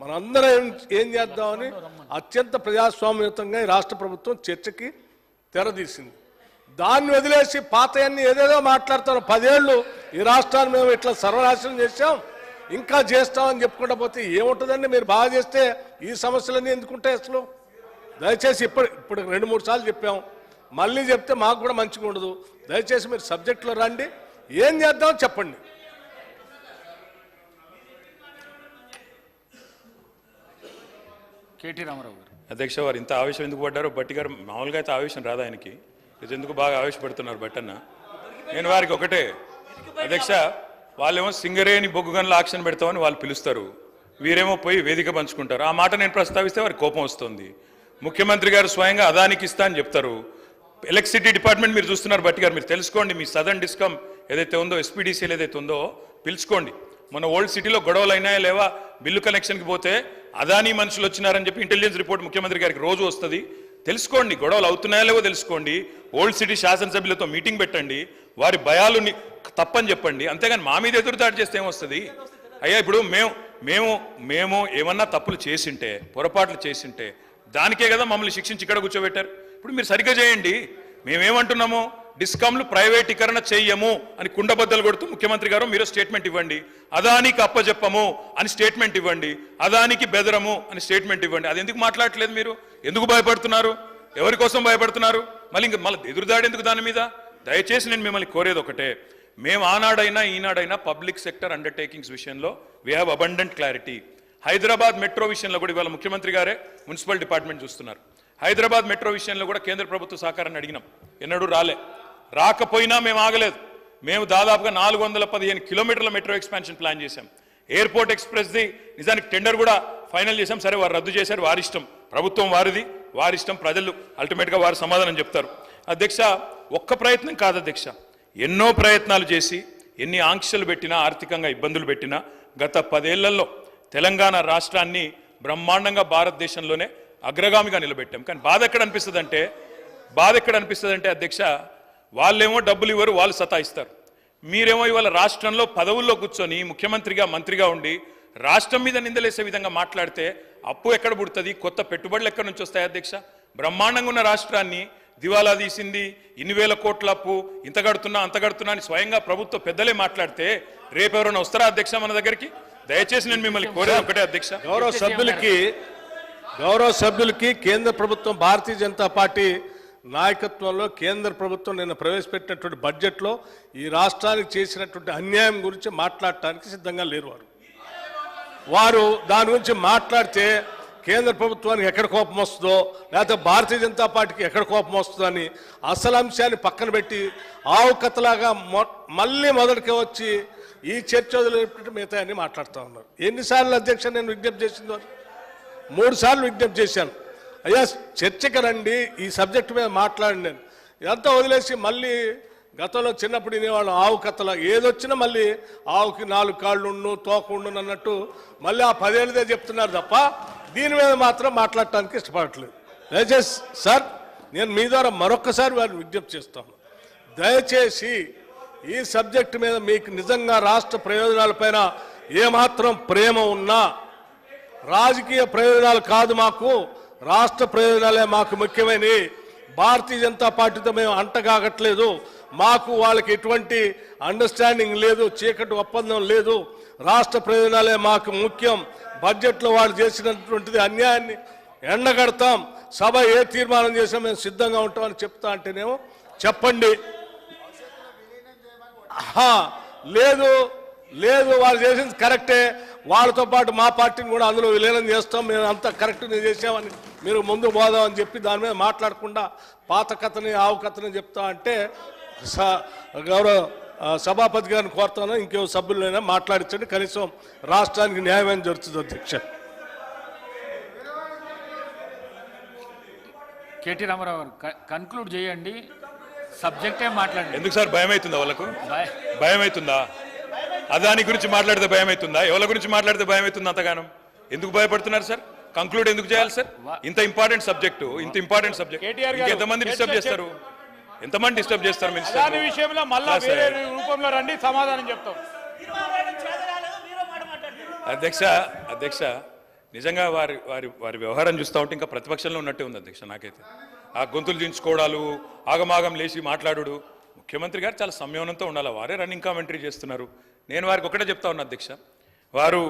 మనందరం ఏం చేద్దామని అత్యంత ప్రజాస్వామ్యతంగా ఈ రాష్ట్ర ప్రభుత్వం చర్చకి తెరదీసింది. దాన్ని వదిలేసి పాతయన్ని ఏదేదో మాట్లాడతారు. పదేళ్ళు ఈ రాష్ట్రాన్ని మేము ఇట్లా సర్వనాశనం చేశాం. ఇంకా చేస్తామని చెప్పుకుంటా పోతే ఏముంటుందండి? మీరు బాగా చేస్తే ఈ సమస్యలన్నీ ఎందుకుంటాయి అసలు? దయచేసి ఇప్పుడు ఇప్పుడు రెండు మూడు సార్లు చెప్పాం. మళ్ళీ చెప్తే మాకు కూడా మంచిగా ఉండదు. దయచేసి మీరు సబ్జెక్టులో రండి. ఏం చేద్దాం చెప్పండి. కేటీ రామారావు గారు. అధ్యక్ష వారు ఇంత ఆవేశం ఎందుకు పడ్డారో బట్టి గారు మామూలుగా అయితే ఆవేశం రాదు ఆయనకి? ఇది ఎందుకు బాగా ఆవేశపడుతున్నారు బట్టన్న నేను వారికి ఒకటే అధ్యక్ష వాళ్ళేమో సింగరేణి బొగ్గు గనుల ఆక్షన్ పెడతామని వాళ్ళు పిలుస్తారు. వీరేమో పోయి వేదిక పంచుకుంటారు. ఆ మాట నేను ప్రస్తావిస్తే వారికి కోపం వస్తుంది. ముఖ్యమంత్రి గారు స్వయంగా అదానికి ఇస్తా అని చెప్తారు. ఎలక్ట్రిసిటీ డిపార్ట్మెంట్ మీరు చూస్తున్నారు బట్టి గారు మీరు తెలుసుకోండి మీ సదర్న్ డిస్కమ్ ఏదైతే ఉందో ఎస్పీడీసీలు ఏదైతే ఉందో పిలుచుకోండి. మన ఓల్డ్ సిటీలో గొడవలు అయినాయా లేవా? బిల్లు కనెక్షన్కి పోతే అదానీ మనుషులు వచ్చినారని చెప్పి ఇంటెలిజెన్స్ రిపోర్ట్ ముఖ్యమంత్రి గారికి రోజు వస్తుంది. తెలుసుకోండి గొడవలు అవుతున్నాయా లేవో తెలుసుకోండి. ఓల్డ్ సిటీ శాసనసభ్యులతో మీటింగ్ పెట్టండి. వారి భయాలు తప్పని చెప్పండి. అంతేగాని మా మీద ఎదురుదాడి చేస్తే ఏమొస్తుంది? అయ్యా ఇప్పుడు మేము మేము మేము ఏమన్నా తప్పులు చేసింటే పొరపాట్లు చేసింటే దానికే కదా మమ్మల్ని శిక్షించి ఇక్కడ కూర్చోబెట్టారు. ఇప్పుడు మీరు సరిగ్గా చేయండి. మేమేమంటున్నాము? డిస్కామ్లు ప్రైవేటీకరణ చెయ్యము అని కుండబద్దలు కొడుతూ ముఖ్యమంత్రి గారు మీరు స్టేట్మెంట్ ఇవ్వండి. అదానికి అప్పజెప్పము అని స్టేట్మెంట్ ఇవ్వండి. అదానికి బెదరము అని స్టేట్మెంట్ ఇవ్వండి. అది ఎందుకు మాట్లాడట్లేదు మీరు? ఎందుకు భయపడుతున్నారు? ఎవరి కోసం భయపడుతున్నారు? మళ్ళీ ఇంక మళ్ళీ ఎదురుదాడి ఎందుకు దాని మీద? దయచేసి నేను మిమ్మల్ని కోరేది ఒకటే. మేము ఆనాడైనా ఈనాడైనా పబ్లిక్ సెక్టర్ అండర్టేకింగ్స్ విషయంలో we have abundant clarity Hyderabad metro విషయంలో కూడా ఇవాళ ముఖ్యమంత్రి గారే మున్సిపల్ డిపార్ట్మెంట్ చూస్తున్నారు. హైదరాబాద్ మెట్రో విషయంలో కూడా కేంద్ర ప్రభుత్వ సహకారాన్ని అడిగినాం. ఎన్నడూ రాలే. రాకపోయినా మేము ఆగలేదు. మేము దాదాపుగా నాలుగు వందల పదిహేను కిలోమీటర్ల మెట్రో ఎక్స్పాన్షన్ ప్లాన్ చేశాం. ఎయిర్పోర్ట్ ఎక్స్ప్రెస్ది నిజానికి టెండర్ కూడా ఫైనల్ చేశాం. సరే వారు రద్దు చేశారు. వారి ఇష్టం. ప్రభుత్వం వారిది. వారి ఇష్టం ప్రజలు. అల్టిమేట్గా వారు సమాధానం చెప్తారు. అధ్యక్ష ఒక్క ప్రయత్నం కాదు అధ్యక్ష. ఎన్నో ప్రయత్నాలు చేసి ఎన్ని ఆంక్షలు పెట్టినా ఆర్థికంగా ఇబ్బందులు పెట్టినా గత పదేళ్ళలో తెలంగాణ రాష్ట్రాన్ని బ్రహ్మాండంగా భారతదేశంలోనే అగ్రగామిగా నిలబెట్టాం. కానీ బాధ ఎక్కడ అనిపిస్తుంది అంటే బాధ ఎక్కడ అనిపిస్తుంది అంటే అధ్యక్ష వాళ్ళేమో డబ్బులు ఇవ్వరు వాళ్ళు సతాయిస్తారు. మీరేమో ఇవాళ రాష్ట్రంలో పదవుల్లో కూర్చొని ముఖ్యమంత్రిగా మంత్రిగా ఉండి రాష్ట్రం మీద నిందలేసే విధంగా మాట్లాడితే అప్పు ఎక్కడ పుడుతుంది? కొత్త పెట్టుబడులు ఎక్కడి నుంచి వస్తాయి అధ్యక్ష? బ్రహ్మాండంగా ఉన్న రాష్ట్రాన్ని దివాలా తీసింది ఇన్ని వేల కోట్ల అప్పు ఇంత కడుతున్నా అంత కడుతున్నా అని స్వయంగా ప్రభుత్వ పెద్దలే మాట్లాడితే రేపు ఎవరైనా వస్తారా అధ్యక్ష మన దగ్గరికి? దయచేసి నేను మిమ్మల్ని కోరేది ఒకటే అధ్యక్ష. గౌరవ సభ్యులకి గౌరవ సభ్యులకి కేంద్ర ప్రభుత్వం భారతీయ జనతా పార్టీ నాయకత్వంలో కేంద్ర ప్రభుత్వం నిన్న ప్రవేశపెట్టినటువంటి బడ్జెట్లో ఈ రాష్ట్రానికి చేసినటువంటి అన్యాయం గురించి మాట్లాడటానికి సిద్ధంగా లేరు వారు. వారు దాని గురించి మాట్లాడితే కేంద్ర ప్రభుత్వానికి ఎక్కడ కోపం వస్తుందో లేకపోతే భారతీయ జనతా పార్టీకి ఎక్కడ కోపం వస్తుందని అసలు అంశాన్ని పక్కన పెట్టి ఆవు కథలాగా మొ- మళ్ళీ మొదటికి వచ్చి ఈ చర్చ వదిలిపెట్టి మిగతా అని మాట్లాడుతూ ఉన్నారు. ఎన్నిసార్లు అధ్యక్ష నేను విజ్ఞప్తి చేసింది వారు? మూడు సార్లు విజ్ఞప్తి చేశాను. అయ్యా చర్చకి రండి ఈ సబ్జెక్ట్ మీద మాట్లాడండి నేను. ఇదంతా వదిలేసి మళ్ళీ గతంలో చిన్నప్పుడు వినేవాళ్ళం ఆవు కథల. ఏదొచ్చినా మళ్ళీ ఆవుకి నాలుగు కాళ్ళు ఉండు తోక ఉండు అన్నట్టు మళ్ళీ ఆ పదేళ్ళదే చెప్తున్నారు తప్ప దీని మీద మాత్రం మాట్లాడటానికి ఇష్టపడట్లేదు. దయచేసి సార్ నేను మీ ద్వారా మరొకసారి వారిని విజ్ఞప్తి చేస్తాను. దయచేసి ఈ సబ్జెక్టు మీద మీకు నిజంగా రాష్ట్ర ప్రయోజనాలపైన ఏమాత్రం ప్రేమ ఉన్నా రాజకీయ ప్రయోజనాలు కాదు మాకు రాష్ట్ర ప్రయోజనాలే మాకు ముఖ్యమైనవి. భారతీయ జనతా పార్టీతో మేము అంటగాగట్లేదు. మాకు వాళ్ళకి ఎటువంటి అండర్స్టాండింగ్ లేదు చీకటి ఒప్పందం లేదు. రాష్ట్ర ప్రయోజనాలే మాకు ముఖ్యం. బడ్జెట్లో వాళ్ళు చేసినటువంటిది అన్యాయాన్ని ఎండగడతాం. సభ ఏ తీర్మానం చేసినా మేము సిద్ధంగా ఉంటామని చెప్తా అంటేనేమో చెప్పండి. లేదు లేదు వాళ్ళు చేసింది కరెక్టే. వాళ్ళతో పాటు మా పార్టీని కూడా అందులో విలీనం చేస్తాం. మేము అంతా కరెక్ట్ చేసామని మీరు ముందు పోదామని చెప్పి దాని మీద మాట్లాడకుండా పాత కథని ఆవు కథని చెప్తా అంటే స- గౌరవ సభాపతి గారిని కోరుతాను. ఇంకో సభ్యులైనా మాట్లాడించండి కనీసం రాష్ట్రానికి న్యాయమైన జరుగుతుంది అధ్యక్ష. కేటీ రామారావు గారు క- కన్క్లూడ్ చేయండి. సబ్జెక్టే మాట్లాడండి. ఎందుకు సార్? భయం అవుతుందా వాళ్ళకు? భయం అవుతుందా అదాని గురించి మాట్లాడితే భయం అవుతుందా ఎవరి గురించి మాట్లాడితే భయం అవుతుంది అంతగానం? ఎందుకు భయపడుతున్నారు సార్? కంక్లూడ్ ఎందుకు చేయాలి సార్? ఇంత ఇంపార్టెంట్ సబ్జెక్టు ఇంత ఇంపార్టెంట్ సబ్జెక్ట్ ఎంతమంది డిస్టర్బ్ చేస్తారు? ఎంతమంది డిస్టర్బ్ చేస్తారు దాని మినిస్టర్ విషయంలో మళ్ళా Yes, sir. వేరే రూపంలో రండి సమాధానం చెప్తాం. అధ్యక్ష అధ్యక్ష నిజంగా వారి వారి వారి వ్యవహారం చూస్తూ ఉంటే ఇంకా ప్రతిపక్షంలో ఉన్నట్టే ఉంది అధ్యక్ష నాకైతే. ఆ గొంతులు దించుకోవడాలు ఆగమాగం లేచి మాట్లాడుడు. ముఖ్యమంత్రి గారు చాలా సంయమనంతో ఉండాలి. వారే రన్నింగ్ కామెంటరీ చేస్తున్నారు. నేను వారికి ఒకటే చెప్తా ఉన్నా అధ్యక్ష. వారు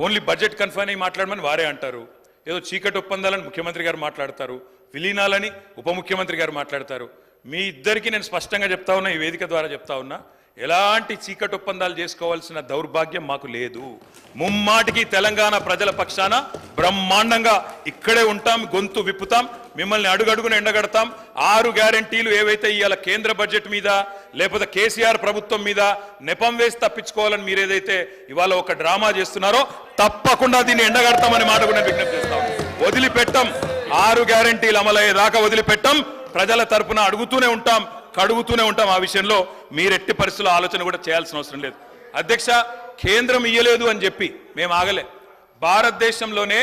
ఓన్లీ బడ్జెట్ కన్ఫైన్ అయ్యి మాట్లాడమని వారే అంటారు. ఏదో చీకటి ఒప్పందాలని ముఖ్యమంత్రి గారు మాట్లాడతారు. విలీనాలని ఉప ముఖ్యమంత్రి గారు మాట్లాడతారు. మీ ఇద్దరికి నేను స్పష్టంగా చెప్తా ఉన్నా ఈ వేదిక ద్వారా చెప్తా ఉన్నా ఎలాంటి చీకటి ఒప్పందాలు చేసుకోవాల్సిన దౌర్భాగ్యం మాకు లేదు. ముమ్మాటికి తెలంగాణ ప్రజల పక్షాన బ్రహ్మాండంగా ఇక్కడే ఉంటాం గొంతు విప్పుతాం మిమ్మల్ని అడుగడుగున ఎండగడతాం. ఆరు గ్యారంటీలు ఏవైతే ఇవాళ కేంద్ర బడ్జెట్ మీద లేకపోతే కేసీఆర్ ప్రభుత్వం మీద నెపం వేసి తప్పించుకోవాలని మీరు ఏదైతే ఇవాళ ఒక డ్రామా చేస్తున్నారో తప్పకుండా దీన్ని ఎండగడతామని మాట కూడా విజ్ఞప్తి చేస్తాం వదిలిపెట్టం. ఆరు గ్యారంటీలు అమలయ్యేదాకా వదిలిపెట్టం. ప్రజల తరపున అడుగుతూనే ఉంటాం కడుగుతూనే ఉంటాం ఆ విషయంలో. మీరెట్టి పరిస్థితుల్లో ఆలోచన కూడా చేయాల్సిన అవసరం లేదు. అధ్యక్ష కేంద్రం ఇయ్యలేదు అని చెప్పి మేము ఆగలే. భారతదేశంలోనే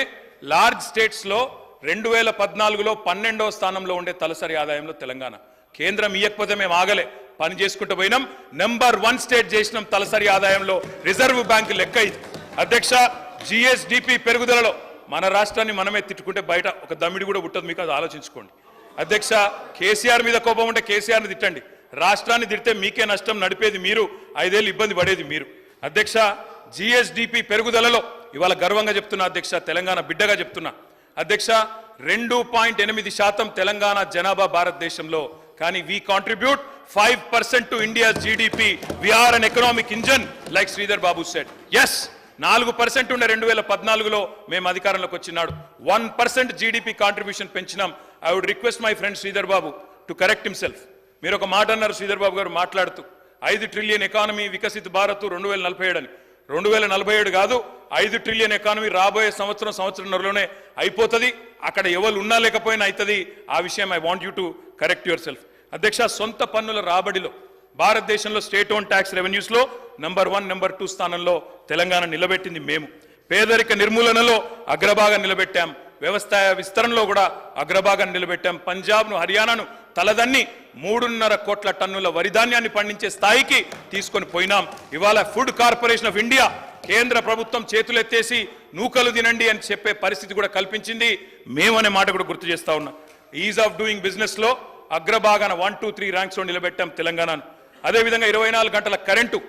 లార్జ్ స్టేట్స్లో రెండు వేల పద్నాలుగులో పన్నెండవ స్థానంలో ఉండే తలసరి ఆదాయంలో తెలంగాణ. కేంద్రం ఇయ్యకపోతే మేము ఆగలే. పని చేసుకుంటూ పోయినాం. నెంబర్ వన్ స్టేట్ చేసినాం తలసరి ఆదాయంలో. రిజర్వ్ బ్యాంక్ లెక్క ఇది. అధ్యక్ష జిఎస్డిపి పెరుగుదలలో మన రాష్ట్రాన్ని మనమే తిట్టుకుంటే బయట ఒక దమ్మిడి కూడా ఉంటుంది మీకు అది ఆలోచించుకోండి. అధ్యక్ష కేసీఆర్ మీద కోపం ఉంటే కేసీఆర్ని తిట్టండి. రాష్ట్రాన్ని తిడితే మీకే నష్టం నడిపేది మీరు. ఐదేళ్ళు ఇబ్బంది పడేది మీరు. అధ్యక్ష జిఎస్డిపి పెరుగుదలలో ఇవాళ గర్వంగా చెప్తున్నా అధ్యక్ష తెలంగాణ బిడ్డగా చెప్తున్నా. అధ్యక్ష రెండు పాయింట్ ఎనిమిది శాతం తెలంగాణ జనాభా భారతదేశంలో. కానీ we contribute five percent to India GDP we are an economic engine like Sridhar Babu sets నాలుగు పర్సెంట్ ఉండే రెండు వేల పద్నాలుగులో మేము అధికారంలోకి వచ్చినాడు. One percent GDP contribution పెంచినాం. I would request my friend Sridhar Babu to correct himself మీరు ఒక మాట అన్నారు శ్రీధర్ బాబు గారు మాట్లాడుతూ ఐదు ట్రిలియన్ ఎకానమీ వికసిత భారత్ రెండు వేల నలభై ఏడు అని. రెండు వేల నలభై ఏడు కాదు ఐదు ట్రిలియన్ ఎకానమీ రాబోయే సంవత్సరం సంవత్సరంలోనే అయిపోతుంది. అక్కడ ఎవరు ఉన్నా లేకపోయినా అవుతుంది ఆ విషయం I want you to correct yourself అధ్యక్ష సొంత పన్నుల రాబడిలో భారతదేశంలో state own tax రెవెన్యూస్లో number number one number two స్థానంలో తెలంగాణ నిలబెట్టింది మేము. పేదరిక నిర్మూలనలో అగ్రభాగం నిలబెట్టాం. వ్యవసాయ విస్తరణలో కూడా అగ్రభాగం నిలబెట్టాం. పంజాబ్ను హర్యానాను తలదన్ని మూడున్నర కోట్ల టన్నుల వరిధాన్యాన్ని పండించే స్థాయికి తీసుకొని పోయినాం. ఇవాళ ఫుడ్ కార్పొరేషన్ ఆఫ్ ఇండియా కేంద్ర ప్రభుత్వం చేతులెత్తేసి నూకలు తినండి అని చెప్పే పరిస్థితి కూడా కల్పించింది. మేమనే మాట కూడా గుర్తు చేస్తా ఉన్నా. ఈజ్ ఆఫ్ డూయింగ్ బిజినెస్లో అగ్రభాగాన వన్ టూ త్రీ ర్యాంక్స్లో నిలబెట్టాం తెలంగాణను. అదేవిధంగా ఇరవై నాలుగు గంటల కరెంటు